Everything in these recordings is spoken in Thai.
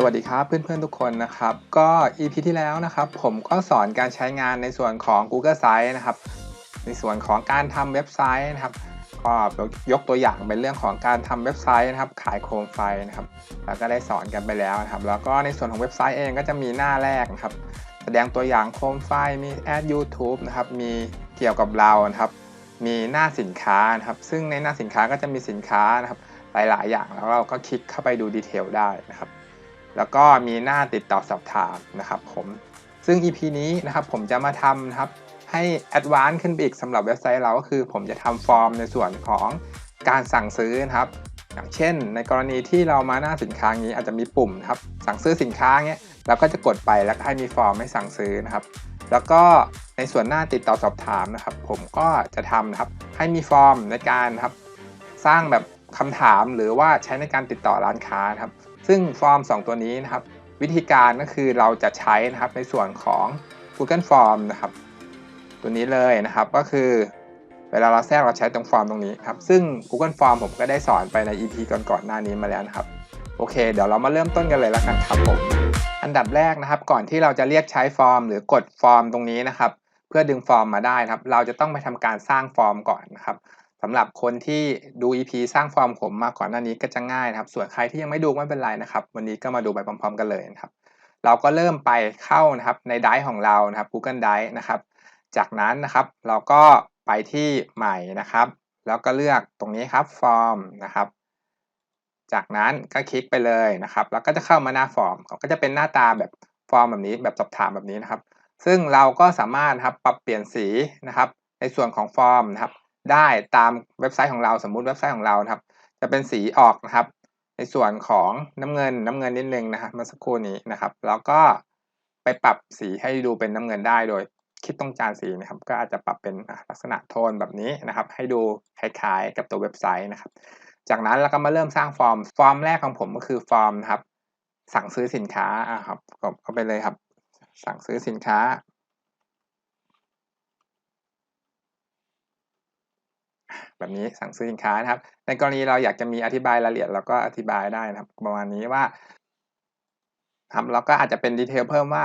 สวัสดีครับเพื่อนๆทุกคนนะครับ ก็ EP ที่แล้วนะครับ ผมก็สอนการใช้งานในส่วนของ Google Sites นะครับ ในส่วนของการทำเว็บไซต์นะครับก็ยกตัวอย่างเป็นเรื่องของการทำเว็บไซต์นะครับ ขายโคมไฟนะครับ แล้วก็ได้สอนกันไปแล้วนะครับ แล้วก็ในส่วนของเว็บไซต์เองก็จะมีหน้าแรกนะครับ แสดงตัวอย่างโคมไฟมีแอด YouTube นะครับ มีเกี่ยวกับเรานะครับ มีหน้าสินค้านะครับ ซึ่งในหน้าสินค้าก็จะมีสินค้านะครับ หลายๆ อย่างแล้วเราก็คลิกเข้าไปดูดีเทลได้นะครับ แล้วก็มีหน้าติดต่อสอบถามนะครับผมซึ่ง EP นี้นะครับผมจะมาทำนะครับให้แอดวานซ์ขึ้นไปอีกสำหรับเว็บไซต์เราก็คือผมจะทำฟอร์มในส่วนของการสั่งซื้อนะครับ อย่างเช่น ในกรณีที่เรามาหน้าสินค้านี้อาจจะมีปุ่มครับสั่งซื้อสินค้าเงี้ยเราก็จะกดไปแล้วให้มีฟอร์มให้สั่งซื้อนะครับ แล้วก็ในส่วนหน้าติดต่อสอบถามนะครับ ผมก็จะทำนะครับให้มีฟอร์มในการครับ สร้างแบบคำถามหรือว่าใช้ในการติดต่อร้านค้านะครับ ซึ่งฟอร์ม 2 ตัวนี้นะครับ วิธีการก็คือเราจะใช้นะครับในส่วนของ Google Form นะครับ ตัวนี้เลยนะครับก็คือ เวลาเราแทรกเราใช้ตรงฟอร์มตรงนี้ครับซึ่ง Google Form ผมก็ได้สอนไปใน EP ก่อนๆหน้านี้มาแล้วนะครับโอเค เดี๋ยวเรามาเริ่มต้นกันเลยแล้วกันครับผม อันดับแรกนะครับ ก่อนที่เราจะเรียกใช้ฟอร์ม หรือกดฟอร์มตรงนี้นะครับ เพื่อดึงฟอร์มมาได้ครับ เราจะต้องไปทำการสร้างฟอร์มก่อนนะครับ สำหรับคนที่ดู EP สร้างฟอร์มผมมาก่อนหน้านี้ก็จะง่ายนะครับ ส่วนใครที่ยังไม่ดูไม่เป็นไรนะครับ วันนี้ก็มาดูไปพร้อม ๆ กันเลยนะครับ เราก็เริ่มไปเข้านะครับในไดร์ของเรานะครับ Google Drive นะครับ จากนั้นนะครับเราก็ไปที่ใหม่นะครับ แล้วก็เลือกตรงนี้ครับฟอร์มนะครับ จากนั้นก็คลิกไปเลยนะครับ แล้วก็จะเข้ามาหน้าฟอร์มก็จะเป็นหน้าตาแบบฟอร์มแบบนี้แบบสอบถามแบบนี้นะครับ ซึ่งเราก็สามารถนะครับปรับเปลี่ยนสีนะครับ ในส่วนของฟอร์มนะครับ ได้ตามเว็บไซต์ของเราสมมุติเว็บไซต์ของเรานะครับ จะเป็นสีออกนะครับ ในส่วนของน้ำเงินน้ำเงินนิดนึงนะครับเมื่อสักครู่นี้นะครับ แล้วก็ไปปรับสีให้ดูเป็นน้ำเงินได้โดยคลิกตรงจานสีนะครับ ก็อาจจะปรับเป็นลักษณะโทนแบบนี้นะครับ ให้ดูคล้ายๆ กับตัวเว็บไซต์นะครับ จากนั้นเราก็มาเริ่มสร้างฟอร์ม ฟอร์มแรกของผมก็คือฟอร์มนะครับ สั่งซื้อสินค้าอะครับกดเข้าไปเลยครับ สั่งซื้อสินค้า แบบนี้สั่งซื้อสินค้านะครับ ในกรณีเราอยากจะมีอธิบายรายละเอียดเราก็อธิบายได้นะครับ ประมาณนี้ว่าครับเราก็อาจจะเป็นดีเทลเพิ่มว่า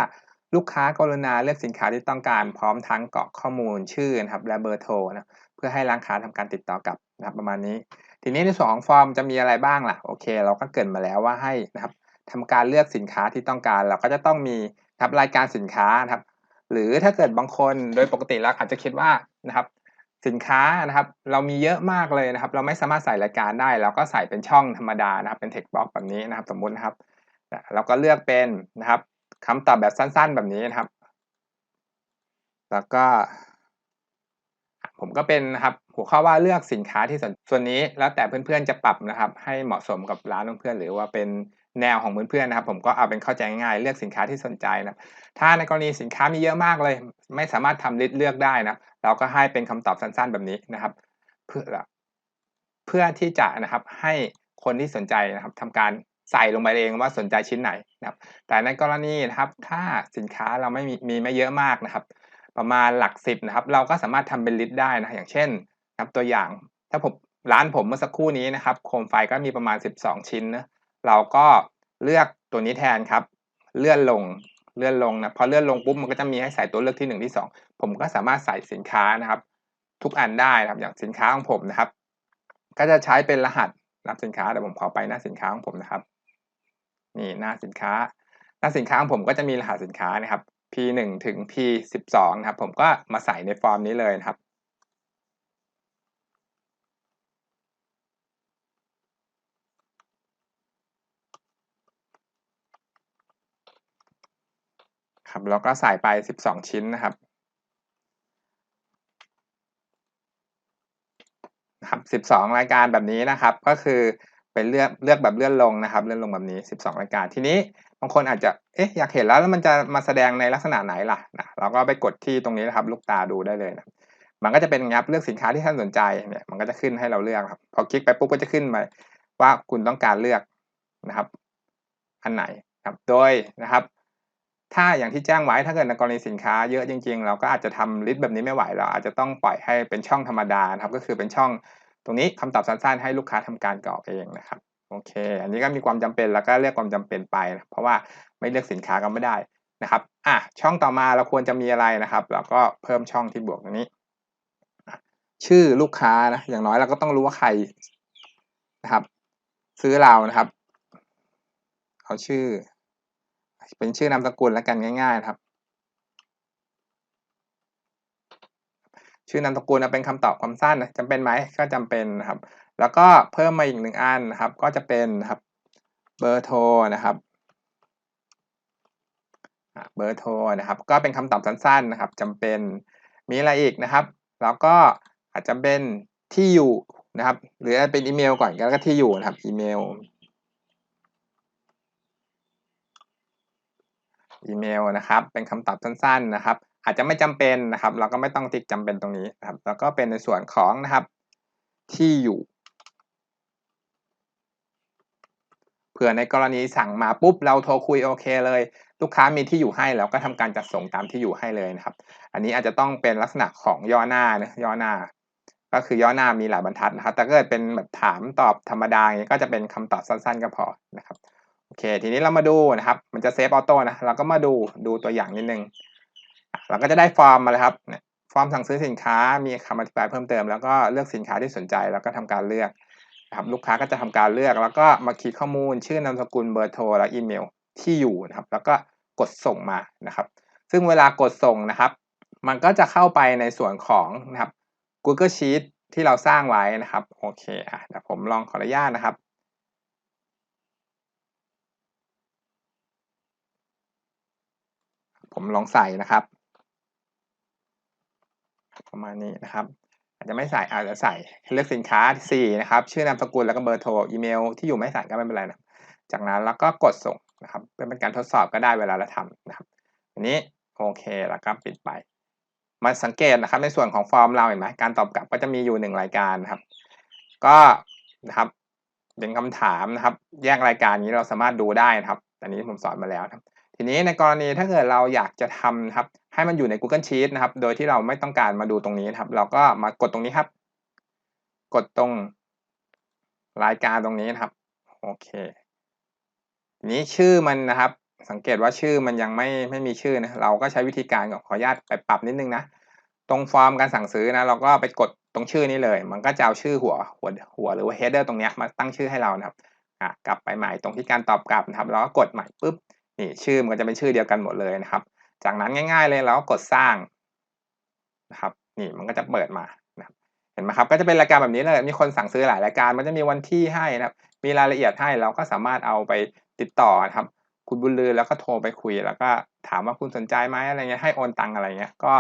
ลูกค้ากรุณาเลือกสินค้าที่ต้องการพร้อมทั้งกรอกข้อมูลชื่อนะครับและเบอร์โทรนะเพื่อให้ร้านค้าทำการติดต่อกลับนะครับประมาณนี้ ทีนี้ในส่วนของฟอร์มจะมีอะไรบ้างล่ะโอเค เราก็เกิดมาแล้วว่าให้นะครับทำการเลือกสินค้าที่ต้องการ เราก็จะต้องมีนะครับรายการสินค้านะครับ หรือถ้าเกิดบางคนโดยปกติแล้วอาจจะคิดว่านะครับ สินค้านะครับ เรามีเยอะมากเลยนะครับ เราไม่สามารถใส่รายการได้ เราก็ใส่เป็นช่องธรรมดานะครับ เป็น text box แบบนี้นะครับ สมมุตินะครับเราก็เลือกเป็นนะครับคำตอบแบบสั้นๆ แบบนี้นะครับ แล้วก็ ผมก็เป็นนะครับหัวข้อว่าเลือกสินค้าที่ส่วนนี้ แล้วแต่เพื่อนๆจะปรับนะครับ ให้เหมาะสมกับร้านเพื่อนๆหรือว่าเป็น แนวของเพื่อนๆนะครับ ผมก็เอาเป็นเข้าใจง่ายเลือกสินค้าที่สนใจนะถ้าในกรณีสินค้ามีเยอะมากเลย ไม่สามารถทำลิสต์เลือกได้นะเราก็ให้เป็นคำตอบสั้น ๆแบบนี้นะครับ เพื่อเพื่อที่จะนะครับให้คนที่สนใจนะครับทำการใส่ลงไปเองว่าสนใจชิ้นไหนนะครับ แต่ในกรณีนะครับ ถ้าสินค้าเราไม่มีมีไม่เยอะมากนะครับ ประมาณหลักสิบนะครับ เราก็สามารถทำเป็นลิสต์ได้นะอย่างเช่นนะครับตัวอย่างถ้าผมร้านผมเมื่อสักครู่นี้นะครับ โคมไฟก็มีประมาณ 12 ชิ้นนะ เราก็เลือกตัวนี้แทนครับ เลื่อนลงเลื่อนลงนะพอเลื่อนลงปุ๊บมันก็จะมีให้ใส่ตัวเลือกที่1ที่2 ผมก็สามารถใส่สินค้านะครับ ทุกอันได้นะครับอย่างสินค้าของผมนะครับ ก็จะใช้เป็นรหัสรับสินค้าเดี๋ยวผมขอไปหน้าสินค้าของผมนะครับ นี่หน้าสินค้า หน้าสินค้าของผมก็จะมีรหัสสินค้านะครับ P1 ถึง P12 นะครับ ผมก็มาใส่ในฟอร์มนี้เลยนะครับ ครับแล้วก็ใส่ไป 12 ชิ้นนะครับนะครับ 12 รายการแบบนี้นะครับ ก็คือเป็นเลือกเลือกแบบเลื่อนลงนะครับ เลื่อนลงแบบนี้ 12 รายการทีนี้บางคนอาจจะเอ๊ะอยากเห็นแล้วแล้วมันจะมาแสดงในลักษณะไหนล่ะนะเราก็ไปกดที่ตรงนี้นะครับ ลูกตาดูได้เลยนะมันก็จะเป็นงับเลือกสินค้าที่ท่านสนใจเนี่ยมันก็จะขึ้นให้เราเลือกครับพอคลิกไปปุ๊บก็จะขึ้นมาว่าคุณต้องการเลือกนะครับ อันไหนครับ โดยนะครับ ถ้าอย่างที่แจ้งไว้ถ้าเกิดในกรณีสินค้าเยอะจริง ๆ เราก็อาจจะทำลิสต์แบบนี้ไม่ไหวเราอาจจะต้องปล่อยให้เป็นช่องธรรมดาครับก็คือเป็นช่องตรงนี้คำตอบสั้นๆ ให้ลูกค้าทำการกรอกเองนะครับโอเค อันนี้ก็มีความจำเป็นแล้วก็เลือกความจำเป็นไปนเพราะว่าไม่เลือกสินค้าก็ไม่ได้นะครับอะช่องต่อมาเราควรจะมีอะไรนะครับเราก็เพิ่มช่องที่บวกตรงนี้ ชื่อลูกค้านะอย่างน้อยเราก็ต้องรู้ว่าใครนะครับ ซื้อเรานะครับ เอาชื่อ เป็นชื่อนามสกุลแล้วกันง่ายๆครับ ชื่อนามสกุลเป็นคำตอบความสั้นนะจำเป็นไหมก็จำเป็นนะครับ แล้วก็เพิ่มมาอีกหนึ่งอันนะครับ ก็จะเป็นครับเบอร์โทรนะครับเบอร์โทรนะครับ ก็เป็นคำตอบสั้นๆนะครับจำเป็นมีอะไรอีกนะครับ แล้วก็อาจจะเป็นที่อยู่นะครับ หรือเป็นอีเมลก่อนแล้วก็ที่อยู่นะครับอีเมล อีเมลนะครับ เป็นคำตอบสั้นๆนะครับ อาจจะไม่จำเป็นนะครับ เราก็ไม่ต้องติ๊กจำเป็นตรงนี้นะครับ แล้วก็เป็นในส่วนของนะครับที่อยู่เผื่อในกรณีสั่งมาปุ๊บเราโทรคุยโอเคเลย ลูกค้ามีที่อยู่ให้เราก็ทำการจัดส่งตามที่อยู่ให้เลยนะครับ อันนี้อาจจะต้องเป็นลักษณะของย่อหน้านะย่อหน้า ก็คือย่อหน้ามีหลายบรรทัดนะครับแต่ก็เป็นแบบถามตอบธรรมดาอย่างนี้ก็จะเป็นคำตอบสั้น ๆ ก็พอนะครับ อเคทีนี้เรามาดูนะครับ มันจะเซฟออโต้นะเราก็มาดูดูตัวอย่างนิดนึงเราก็จะได้ฟอร์มมาแล้วครับฟอร์มสั่งซื้อสินค้ามีคำอธิบายเพิ่มเติม แล้วก็เลือกสินค้าที่สนใจแล้วก็ทำการเลือกนะครับลูกค้าก็จะทำการเลือก แล้วก็มาคีย์ข้อมูล ชื่อนามสกุลเบอร์โทรและอีเมลที่อยู่นะครับ แล้วก็กดส่งมานะครับ ซึ่งเวลากดส่งนะครับ มันก็จะเข้าไปในส่วนของนะครับ Google Sheet ที่เราสร้างไว้นะครับโอเคอะเดี๋ยวผมลองขออนุญาตนะครับ ผมลองใส่นะครับ ประมาณนี้นะครับอาจจะไม่ใส่อาจจะใส่เลือกสินค้าสี่นะครับ ชื่อนามสกุลแล้วก็เบอร์โทรอีเมล ที่อยู่ไม่ใส่ก็ไม่เป็นไรนะจากนั้นแล้วก็กดส่งนะครับเป็นการทดสอบก็ได้เวลาเราทำนะครับอันนี้โอเคแล้วก็ปิดไป มาสังเกตนะครับในส่วนของฟอร์มเราเห็นไหมการตอบกลับก็จะมีอยู่หนึ่งรายการนะครับ ก็นะครับเป็นคำถามนะครับ แยกรายการนี้เราสามารถดูได้นะครับ อันนี้ผมสอนมาแล้วครับ ทีนี้ในกรณีถ้าเกิดเราอยากจะทำครับ ให้มันอยู่ใน Google Sheet นะครับ โดยที่เราไม่ต้องการมาดูตรงนี้นะครับ เราก็มากดตรงนี้ครับ กดตรงรายการตรงนี้นะครับ โอเคทีนี้ชื่อมันนะครับ สังเกตว่าชื่อมันยังไม่ไม่มีชื่อนะ เราก็ใช้วิธีการขออนุญาตไปปรับนิดนึงนะ ตรงฟอร์มการสั่งซื้อนะ เราก็ไปกดตรงชื่อนี้เลย มันก็จะเอาชื่อหัวหัวหัวหรือว่า header ตรงนี้มาตั้งชื่อให้เรานะครับ อะ กลับไปใหม่ตรงที่การตอบกลับนะครับ เราก็กดใหม่ปุ๊บ นี่ชื่อมันก็จะเป็นชื่อเดียวกันหมดเลยนะครับ จากนั้นง่าย ๆเลยเราก็กดสร้างนะครับ นี่มันก็จะเปิดมานะเห็นไหมครับก็จะเป็นรายการแบบนี้เลยมีคนสั่งซื้อหลายรายการ มันจะมีวันที่ให้นะครับมีรายละเอียดให้เราก็สามารถเอาไปติดต่อนะครับ คุณบุญลือแล้วก็โทรไปคุย แล้วก็ถามว่าคุณสนใจไหมอะไรเงี้ยให้โอนตังอะไรเงี้ยก็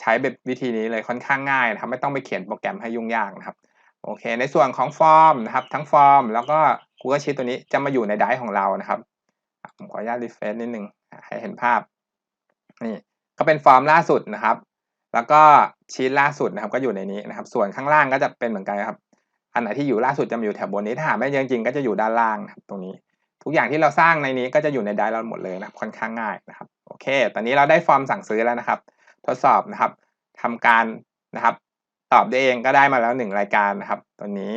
ใช้แบบวิธีนี้เลยค่อนข้างง่ายนะครับไม่ต้องไปเขียนโปรแกรมให้ยุ่งยากนะครับโอเค ในส่วนของฟอร์มนะครับ ทั้งฟอร์ม แล้วก็ Google Sheet ตัวนี้จะมาอยู่ในไดร์ของเรานะครับ ผมขออนุญาตรีเฟซนิดนึงให้เห็นภาพนี่ก็เป็นฟอร์มล่าสุดนะครับ แล้วก็ชีตล่าสุดนะครับ ก็อยู่ในนี้นะครับ ส่วนข้างล่างก็จะเป็นเหมือนกันครับ อันไหนที่อยู่ล่าสุดจะอยู่แถวบนนี้ถ้าหาไม่จริงๆก็จะอยู่ด้านล่างนะครับ ตรงนี้ ทุกอย่างที่เราสร้างในนี้ก็จะอยู่ในไดร์เราหมดเลยนะค่อนข้างง่ายนะครับ โอเค ตอนนี้เราได้ฟอร์มสั่งซื้อแล้วนะครับ ทดสอบนะครับทำการนะครับ ตอบได้เองก็ได้มาแล้วหนึ่งรายการนะครับ ตัวนี้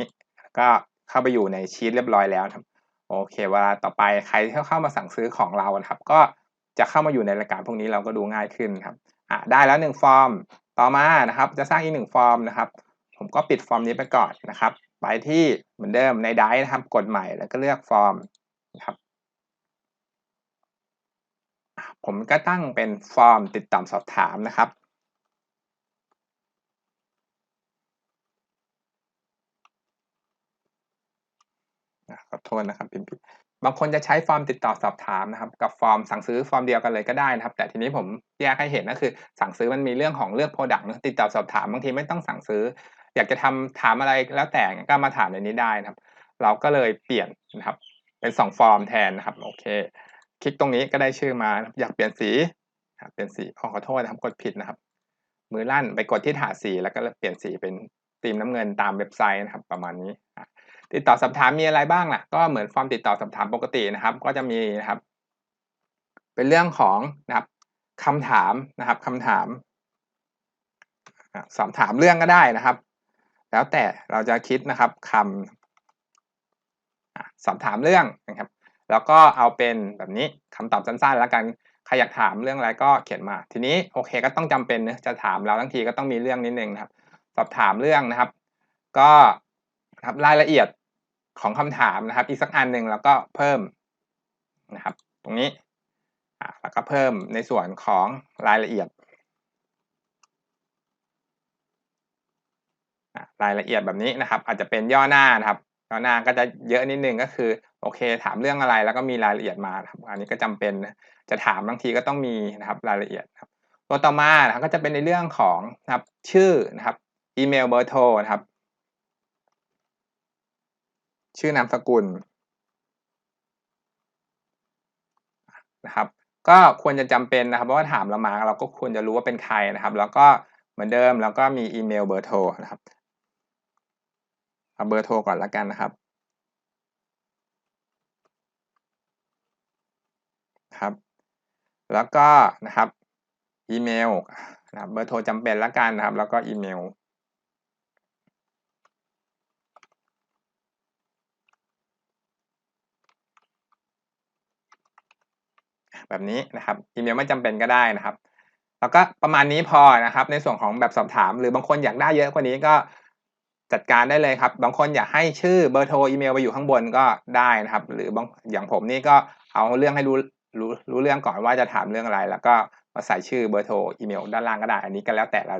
ก็เข้าไปอยู่ในชีตเรียบร้อยแล้วครับ โอเคเวลาต่อไปใครที่เข้ามาสั่งซื้อของเราครับ ก็จะเข้ามาอยู่ในรายการพวกนี้เราก็ดูง่ายขึ้นครับอ่าได้แล้วหนึ่งฟอร์ม ต่อมานะครับ จะสร้างอีกหนึ่งฟอร์มนะครับ ผมก็ปิดฟอร์มนี้ไปก่อนนะครับ ไปที่เหมือนเดิมในไดร์นะครับ กดใหม่แล้วก็เลือกฟอร์มนะครับ ผมก็ตั้งเป็นฟอร์มติดต่อสอบถามนะครับขอ โทษนะครับพิมพ์ผิดบางคนจะใช้ฟอร์มติดต่อสอบถามนะครับกับฟอร์มสั่งซื้อฟอร์มเดียวกันเลยก็ได้นะครับ แต่ทีนี้ผมแยกให้เห็นก็คือ สั่งซื้อมันมีเรื่องของเลือกโปรดักต์ติดต่อสอบถามบางทีไม่ต้องสั่งซื้อ อยากจะทำถามอะไรแล้วแต่ก็มาถามในนี้ได้นะครับ เราก็เลยเปลี่ยนนะครับ เป็น2ฟอร์มแทนนะครับโอเค คลิกตรงนี้ก็ได้ชื่อมาอยากเปลี่ยนสีเปลี่ยนสีขอโทษนะครับกดผิดนะครับ มือลั่นไปกดที่ถาดสีแล้วก็เปลี่ยนสีเป็นธีมน้ำเงินตามเว็บไซต์นะครับ ประมาณนี้ ติดต่อสอบถามมีอะไรบ้างล่ะ ก็เหมือนฟอร์มติดต่อสอบถามปกตินะครับ ก็จะมีนะครับ เป็นเรื่องของนะครับคำถามนะครับคำถามสอบถามเรื่องก็ได้นะครับ แล้วแต่เราจะคิดนะครับคสอบถามเรื่องนะครับ แล้วก็เอาเป็นแบบนี้คำตอบสั้นๆ แล้วกันใครอยากถามเรื่องอะไรก็เขียนมา ทีนี้โอเคก็ต้องจำเป็นนะจะถามเราทั้งทีก็ต้องมีเรื่องนิดนึงนะครับ สอบถามเรื่องนะครับ ก็นะครับรายละเอียด ของคำถามนะครับ อีกสักอันหนึ่งแล้วก็เพิ่มนะครับ ตรงนี้แล้วก็เพิ่มในส่วนของรายละเอียดรายละเอียดแบบนี้นะครับ อาจจะเป็นย่อหน้านะครับย่อหน้าก็จะเยอะนิดนึงก็คือ โอเค ถามเรื่องอะไรแล้วก็มีรายละเอียดมาครับอันนี้ก็จำเป็นจะถามบางทีก็ต้องมีนะครับรายละเอียดครับตัวต่อมานะครับก็จะเป็นในเรื่องของนะครับชื่อนะครับอีเมลเบอร์โทรนะครับ ชื่อนามสกุลนะครับ ก็ควรจะจำเป็นนะครับเพราะว่าถามเรามาเราก็ควรจะรู้ว่าเป็นใครนะครับ แล้วก็เหมือนเดิมแล้วก็มีอีเมลเบอร์โทรนะครับเอาเบอร์โทรก่อนละกันนะครับครับ แล้วก็นะครับอีเมลนะครับเบอร์โทรจำเป็นละกันนะครับ แล้วก็อีเมล แบบนี้นะครับอีเมลไม่จำเป็นก็ได้นะครับ แล้วก็ประมาณนี้พอนะครับ ในส่วนของแบบสอบถาม หรือบางคนอยากได้เยอะกว่านี้ก็จัดการได้เลยครับ บางคนอยากให้ชื่อเบอร์โทรอีเมลไปอยู่ข้างบนก็ได้นะครับ หรือบางอย่างผมนี่ก็เอาเรื่องให้รู้รู้รู้เรื่องก่อนว่าจะถามเรื่องอะไร แล้วก็มาใส่ชื่อเบอร์โทรอีเมลด้านล่างก็ได้ อันนี้ก็แล้วแต่เรา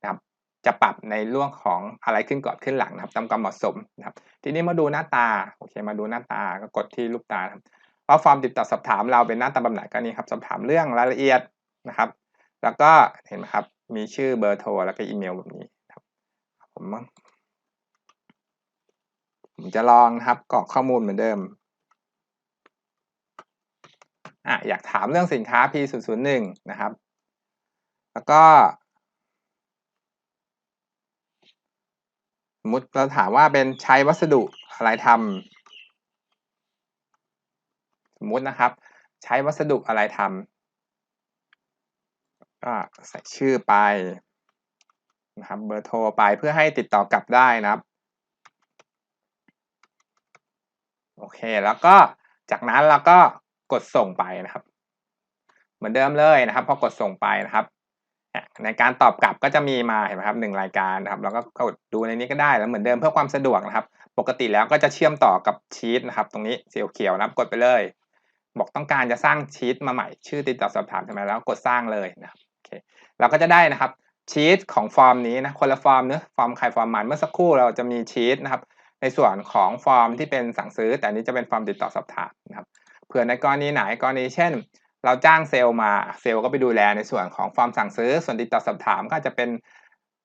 นะครับ จะปรับในเรื่องของอะไรขึ้นก่อนขึ้นหลังนะครับตามความเหมาะสมนะครับ ทีนี้มาดูหน้าตาโอเคมาดูหน้าตาก็กดที่รูปตาครับ ว่าฟอร์มติดต่อสอบถามเราเป็นหน้าตาแบบไหนก็นี่ครับสอบถามเรื่องรายละเอียดนะครับ แล้วก็เห็นไหมครับมีชื่อเบอร์โทรแล้วก็อีเมลแบบนี้ครับผมผมจะลองนะครับกรอกข้อมูลเหมือนเดิมอะอยากถามเรื่องสินค้า P001 นะครับ แล้วก็สมมติเราถามว่าเป็นใช้วัสดุอะไรทำ สมมุตินะครับ ใช้วัสดุอะไรทำก็ใส่ชื่อไปนะครับเบอร์โทรไปเพื่อให้ติดต่อกลับได้นะครับโอเคแล้วก็จากนั้นเราก็กดส่งไปนะครับ เหมือนเดิมเลยนะครับพอกดส่งไปนะครับในการตอบกลับก็จะมีมาเห็นไหมครับหนึ่งรายการนะครับแล้วก็กดดูในนี้ก็ได้แล้วเหมือนเดิมเพื่อความสะดวกนะครับ ปกติแล้วก็จะเชื่อมต่อกับชีตนะครับ ตรงนี้สีเขียวนะครับกดไปเลย บอกต้องการจะสร้างชีตมาใหม่ชื่อติดต่อสอบถามใช่ไหมแล้วกดสร้างเลยนะครับโอเคเราก็จะได้นะครับชีตของฟอร์มนี้นะคนละฟอร์มเนื้อฟอร์มใครฟอร์มมันเมื่อสักครู่เราจะมีชีตนะครับ ในส่วนของฟอร์มที่เป็นสั่งซื้อ แต่นี้จะเป็นฟอร์มติดต่อสอบถามนะครับเผื่อในกรณีไหนกรณีเช่น เราจ้างเซลล์มาเซลล์ก็ไปดูแลในส่วนของฟอร์มสั่งซื้อ ส่วนติดต่อสอบถามก็จะเป็น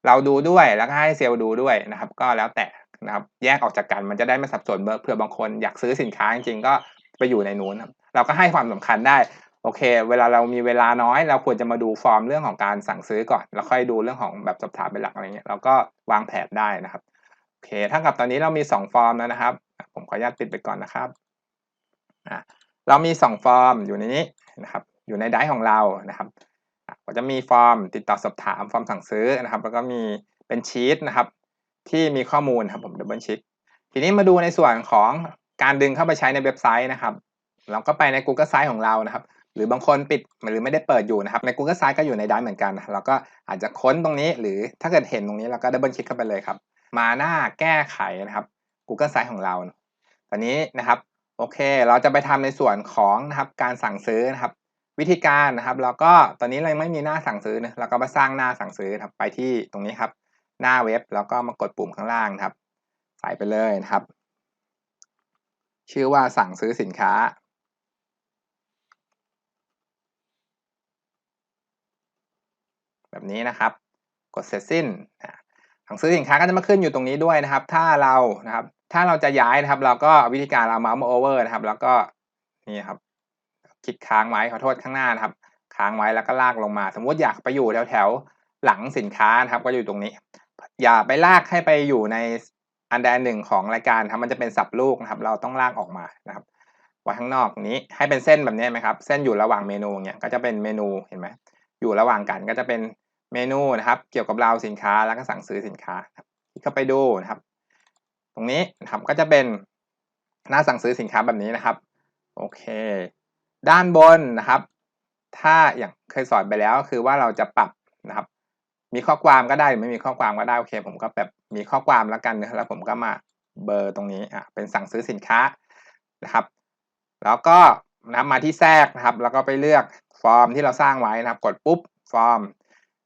เราดูด้วยแล้วก็ให้เซลล์ดูด้วยนะครับ ก็แล้วแต่นะครับแยกออกจากกันมันจะได้ไม่สับสนเผื่อบางคนอยากซื้อสินค้าจริงๆก็ไปอยู่ในนู้นครับ เราก็ให้ความสำคัญได้โอเค เวลาเรามีเวลาน้อย เราควรจะมาดูฟอร์มเรื่องของการสั่งซื้อก่อน แล้วค่อยดูเรื่องของแบบสอบถามเป็นหลักอะไรเงี้ยเราก็วางแผนได้นะครับโอเคถ้ากับตอนนี้เรามี 2 ฟอร์มแล้วนะครับ ผมขออนุญาตปิดไปก่อนนะครับเรามี 2 ฟอร์มอยู่ในนี้นะครับ อยู่ในไดร์ของเรานะครับก็จะมีฟอร์มติดต่อสอบถามฟอร์มสั่งซื้อนะครับ แล้วก็มีเป็นชีตนะครับ ที่มีข้อมูลครับผมดับเบิลชิคทีนี้มาดูในส่วนของการดึงเข้าไปใช้ในเว็บไซต์นะครับ เราก็ไปใน Google Sites ของเรานะครับ หรือบางคนปิดหรือไม่ได้เปิดอยู่นะครับ ใน Google Sites ก็อยู่ในไดร์เหมือนกันเราก็อาจจะค้นตรงนี้ หรือถ้าเกิดเห็นตรงนี้เราก็ดับเบิลคลิกเข้าไปเลยครับ มาหน้าแก้ไขนะครับ Google Sites ของเรา ตอนนี้นะครับโอเค เราจะไปทำในส่วนของนะครับการสั่งซื้อนะครับ วิธีการนะครับ เราก็ตอนนี้เราไม่มีหน้าสั่งซื้อนะเราก็มาสร้างหน้าสั่งซื้อครับไปที่ตรงนี้ครับ หน้าเว็บแล้วก็มากดปุ่มข้างล่างครับ ใส่ไปเลยนะครับ ชื่อว่าสั่งซื้อสินค้า แบบนี้นะครับ กดเสร็จสิ้นสั่งซื้อสินค้าก็จะมาขึ้นอยู่ตรงนี้ด้วยนะครับ ถ้าเรานะครับ ถ้าเราจะย้ายนะครับ เราก็วิธีการเราเมาส์มาโอเวอร์นะครับ แล้วก็นี่ครับ คลิกค้างไว้ขอโทษข้างหน้านะครับ ค้างไว้แล้วก็ลากลงมา สมมติอยากไปอยู่แถวแถวหลังสินค้านะครับ ก็อยู่ตรงนี้ อย่าไปลากให้ไปอยู่ในอันใดหนึ่งของรายการครับมันจะเป็นสับลูกนะครับ เราต้องลากออกมานะครับไว้ข้างนอกนี้ให้เป็นเส้นแบบนี้ไหมครับ เส้นอยู่ระหว่างเมนูเนี่ยก็จะเป็นเมนูเห็นไหมอยู่ระหว่างกันก็จะเป็น เมนูนะครับ เกี่ยวกับเราสินค้าแล้วก็สั่งซื้อสินค้าครับเข้าไปดูนะครับ ตรงนี้นะครับก็จะเป็นหน้าสั่งซื้อสินค้าแบบนี้นะครับ โอเค ด้านบนนะครับ ถ้าอย่างเคยสอนไปแล้วคือว่าเราจะปรับนะครับ มีข้อความก็ได้หรือไม่มีข้อความก็ได้โอเค ผมก็แบบมีข้อความแล้วกันนะแล้วผมก็มาเบอร์ตรงนี้อะเป็นสั่งซื้อสินค้านะครับ แล้วก็นะมาที่แทรกนะครับ แล้วก็ไปเลือกฟอร์มที่เราสร้างไว้นะครับ กดปุ๊บฟอร์ม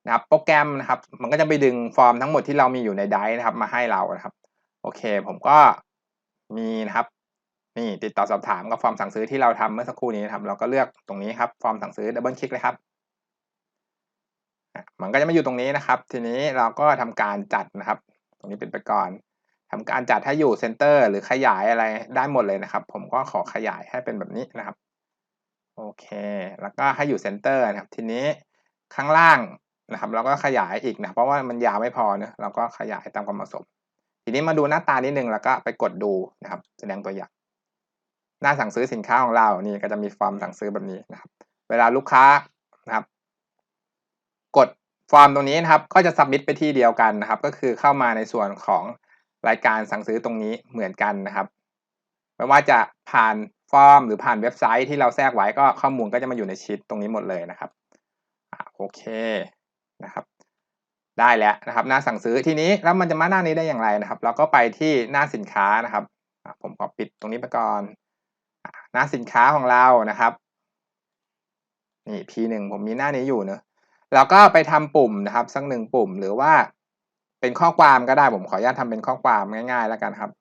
นะครับโปรแกรมนะครับ มันก็จะไปดึงฟอร์มทั้งหมดที่เรามีอยู่ในไดร์นะครับ มาให้เรานะครับ โอเค ผมก็มีนะครับนี่ติดต่อสอบถามกับฟอร์มสั่งซื้อที่เราทำเมื่อสักครู่นี้นะครับ เราก็เลือกตรงนี้ครับฟอร์มสั่งซื้อดับเบิลคลิกเลยครับมันก็จะมาอยู่ตรงนี้นะครับ ทีนี้เราก็ทำการจัดนะครับ ตรงนี้เป็นไปก่อนทำการจัดให้อยู่เซนเตอร์หรือขยายอะไรได้หมดเลยนะครับ ผมก็ขอขยายให้เป็นแบบนี้นะครับ โอเค แล้วก็ให้อยู่เซนเตอร์นะครับ ทีนี้ข้างล่าง นะครับเราก็ขยายอีกนะเพราะว่ามันยาวไม่พอเนะเราก็ขยายตามความเหมาะสม ทีนี้มาดูหน้าตานิดนึงแล้วก็ไปกดดูนะครับ แสดงตัวอย่าง หน้าสั่งซื้อสินค้าของเรานี่ก็จะมีฟอร์มสั่งซื้อแบบนี้นะครับ เวลาลูกค้านะครับ กดฟอร์มตรงนี้นะครับ ก็จะสับมิดไปที่เดียวกันนะครับ ก็คือเข้ามาในส่วนของรายการสั่งซื้อตรงนี้เหมือนกันนะครับไม่ว่าจะผ่านฟอร์มหรือผ่านเว็บไซต์ที่เราแทรกไว้ก็ข้อมูลก็จะมาอยู่ในชีตตรงนี้หมดเลยนะครับโอเค นะครับได้แล้วนะครับหน้าสั่งซื้อทีนี้แล้วมันจะมาหน้านี้ได้อย่างไรนะครับ เราก็ไปที่หน้าสินค้านะครับผมขอปิดตรงนี้ไปก่อนหน้าสินค้าของเรานะครับนี่ P1 ผมมีหน้านี้อยู่เนอะแล้วก็ไปทำปุ่มนะครับ สักหนึ่งปุ่มหรือว่าเป็นข้อความก็ได้ผมขออนุญาตทำเป็นข้อความง่ายๆ แล้วกันครับ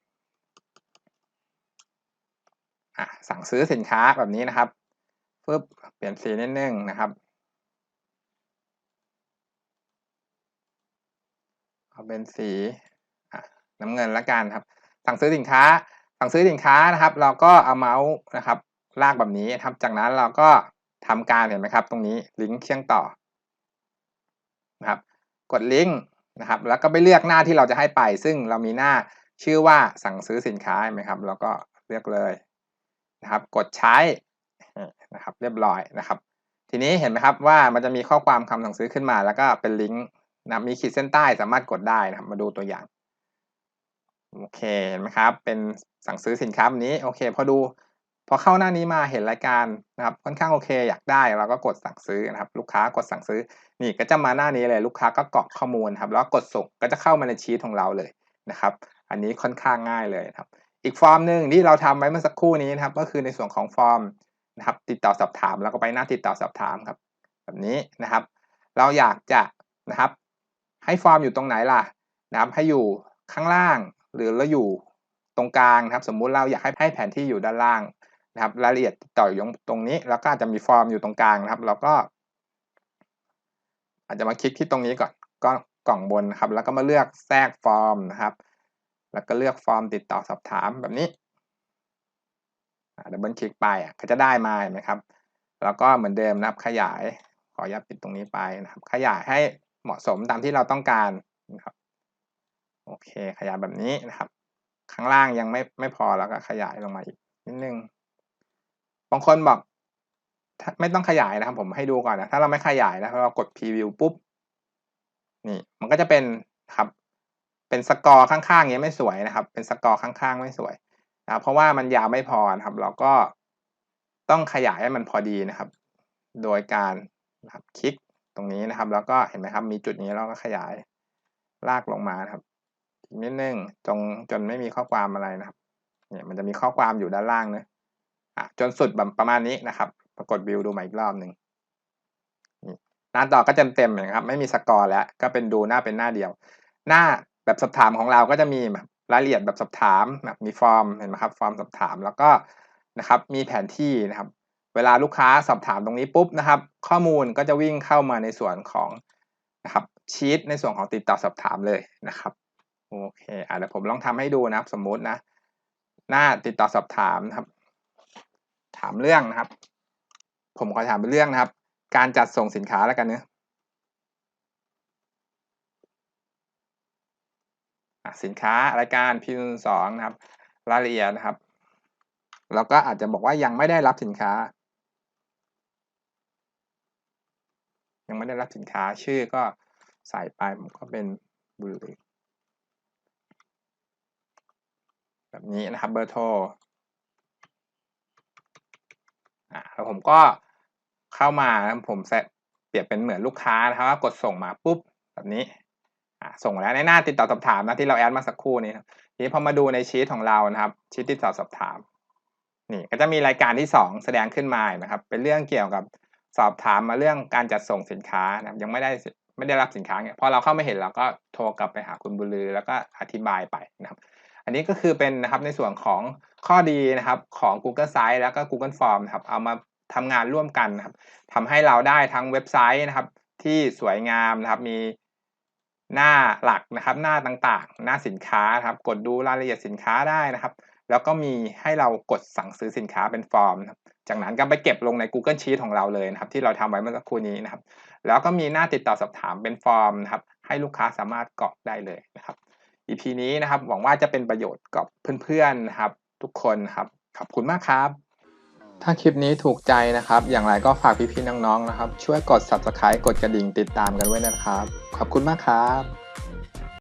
สั่งซื้อสินค้าแบบนี้นะครับปึ๊บเปลี่ยนสีนิดนึงนะครับ เอาเป็นสีน้ำเงินละกันครับ สั่งซื้อสินค้า สั่งซื้อสินค้านะครับ เราก็เอาเมาส์นะครับ ลากแบบนี้ครับ จากนั้นเราก็ทำการเห็นไหมครับ ตรงนี้ลิงก์เชื่อมต่อนะครับ กดลิงก์นะครับ แล้วก็ไปเลือกหน้าที่เราจะให้ไป ซึ่งเรามีหน้าชื่อว่าสั่งซื้อสินค้าไหมครับแล้วก็เลือกเลยนะครับ กดใช้นะครับ เรียบร้อยนะครับ ทีนี้เห็นไหมครับว่ามันจะมีข้อความคำสั่งซื้อขึ้นมา แล้วก็เป็นลิงก์ นะมีขีดเส้นใต้สามารถกดได้นะครับ มาดูตัวอย่าง โอเคเห็นไหมครับ เป็นสั่งซื้อสินค้านี้ โอเค พอดู พอเข้าหน้านี้มาเห็นรายการนะครับ ค่อนข้างโอเค อยากได้เราก็กดสั่งซื้อนะครับ ลูกค้ากดสั่งซื้อ นี่ก็จะมาหน้านี้เลย ลูกค้าก็กรอกข้อมูลครับ แล้วกดส่ง ก็จะเข้ามาในชีตของเราเลยนะครับ อันนี้ค่อนข้างง่ายเลยครับ อีกฟอร์มหนึ่งที่เราทำไว้เมื่อสักครู่นี้นะครับ ก็คือในส่วนของฟอร์มนะครับ ติดต่อสอบถาม แล้วก็ไปหน้าติดต่อสอบถามครับ แบบนี้นะครับ เราอยากจะนะครับ ให้ฟอร์มอยู่ตรงไหนล่ะนะครับให้อยู่ข้างล่างหรือเราอยู่ตรงกลางนะครับ สมมุติเราอยากให้ให้แผนที่อยู่ด้านล่างนะครับรายละเอียดต่ออยู่ตรงนี้ แล้วก็อาจจะมีฟอร์มอยู่ตรงกลางนะครับเราก็ อาจจะมาคลิกที่ตรงนี้ก่อนก็กล่องบนครับ แล้วก็มาเลือกแทรกฟอร์มนะครับ แล้วก็เลือกฟอร์มติดต่อสอบถามแบบนี้ดับเบิลคลิกไปอะก็จะได้มาเห็นไหมครับ แล้วก็เหมือนเดิมนะครับ ขยายขออนุญาตปิดตรงนี้ไปนะครับ ขยายให้ เหมาะสมตามที่เราต้องการนะครับโอเค ขยายแบบนี้นะครับ ข้างล่างยังไม่ไม่พอแล้วก็ขยายลงมาอีกนิดนึงบางคนบอกไม่ต้องขยายนะครับ ผมให้ดูก่อนนะถ้าเราไม่ขยายนะเรากดพรีวิวปุ๊บนี่ มันก็จะเป็นครับ เป็นสกอร์ข้างๆเงี้ยไม่สวยนะครับ เป็นสกอร์ข้างๆไม่สวยนะเพราะว่ามันยาวไม่พอนะครับ เราก็ต้องขยายให้มันพอดีนะครับ โดยการนะครับคลิก ตรงนี้นะครับ แล้วก็เห็นไหมครับ มีจุดนี้เราก็ขยายลากลงมาครับนิดนึงจงจนไม่มีข้อความอะไรนะครับ เนี่ยมันจะมีข้อความอยู่ด้านล่างนะอะจนสุดแบบประมาณนี้นะครับ ปรากฏวิวดูใหม่อีกรอบหนึ่งหน้าต่อก็เต็มเต็มนะครับ ไม่มีสกอร์แล้ว ก็เป็นดูหน้าเป็นหน้าเดียว หน้าแบบสอบถามของเราก็จะมีรายละเอียดแบบสอบถามแบบมีฟอร์มเห็นไหมครับ ฟอร์มสอบถามแล้วก็นะครับ มีแผนที่นะครับ เวลาลูกค้าสอบถามตรงนี้ปุ๊บนะครับ ข้อมูลก็จะวิ่งเข้ามาในส่วนของนะครับชีตในส่วนของติดต่อสอบถามเลยนะครับโอเคอะเดี๋ยวผมลองทำให้ดูนะครับ สมมุตินะ หน้าติดต่อสอบถามนะครับ ถามเรื่องนะครับ ผมขอถามเป็นเรื่องนะครับ การจัดส่งสินค้าแล้วกันเนะสินค้ารายการพิมพ์สองนะครับ รายละเอียดนะครับ แล้วก็อาจจะบอกว่ายังไม่ได้รับสินค้า ยังไม่ได้รับสินค้าชื่อก็ใส่ไปผมก็เป็นบุรีแบบนี้นะครับเบอร์โทรอ่าแล้วผมก็เข้ามาแล้วผมเซตเปรียบเป็นเหมือนลูกค้านะครับว่ากดส่งมาปุ๊บแบบนี้อ่าส่งแล้วในหน้าติดต่อสอบถามนะที่เราแอดมาสักครู่นี้ทีนี้พอมาดูในชีตของเรานะครับชีตติดต่อสอบถามนี่ก็จะมีรายการที่สองแสดงขึ้นมานะครับ เป็นเรื่องเกี่ยวกับ สอบถามมาเรื่องการจัดส่งสินค้านะครับยังไม่ได้ไม่ได้รับสินค้าเนี่ยพอเราเข้าไม่เห็นเราก็โทรกลับไปหาคุณบุลือ แล้วก็อธิบายไปนะครับ อันนี้ก็คือเป็นนะครับในส่วนของข้อดีนะครับของ Google Sites แล้วก็ Google Form นะครับเอามาทำงานร่วมกันนะครับทำให้เราได้ทั้งเว็บไซต์นะครับ ที่สวยงามนะครับมีหน้าหลักนะครับ หน้าต่างๆ หน้าสินค้านะครับ กดดูรายละเอียดสินค้าได้นะครับ แล้วก็มีให้เรากดสั่งซื้อสินค้าเป็นฟอร์มครับจากนั้นก็ไปเก็บลงใน Google Sheet ของเราเลยนะครับ ที่เราทำไว้เมื่อสักครู่นี้นะครับ แล้วก็มีหน้าติดต่อสอบถามเป็นฟอร์มนะครับ ให้ลูกค้าสามารถกรอกได้เลยนะครับ EP นี้นะครับ หวังว่าจะเป็นประโยชน์กับเพื่อนๆนะครับ ทุกคนครับ ขอบคุณมากครับ ถ้าคลิปนี้ถูกใจนะครับ อย่างไรก็ฝากพี่ๆน้องๆนะครับ ช่วยกด Subscribe กดกระดิ่งติดตามกันไว้นะครับ ขอบคุณมากครับ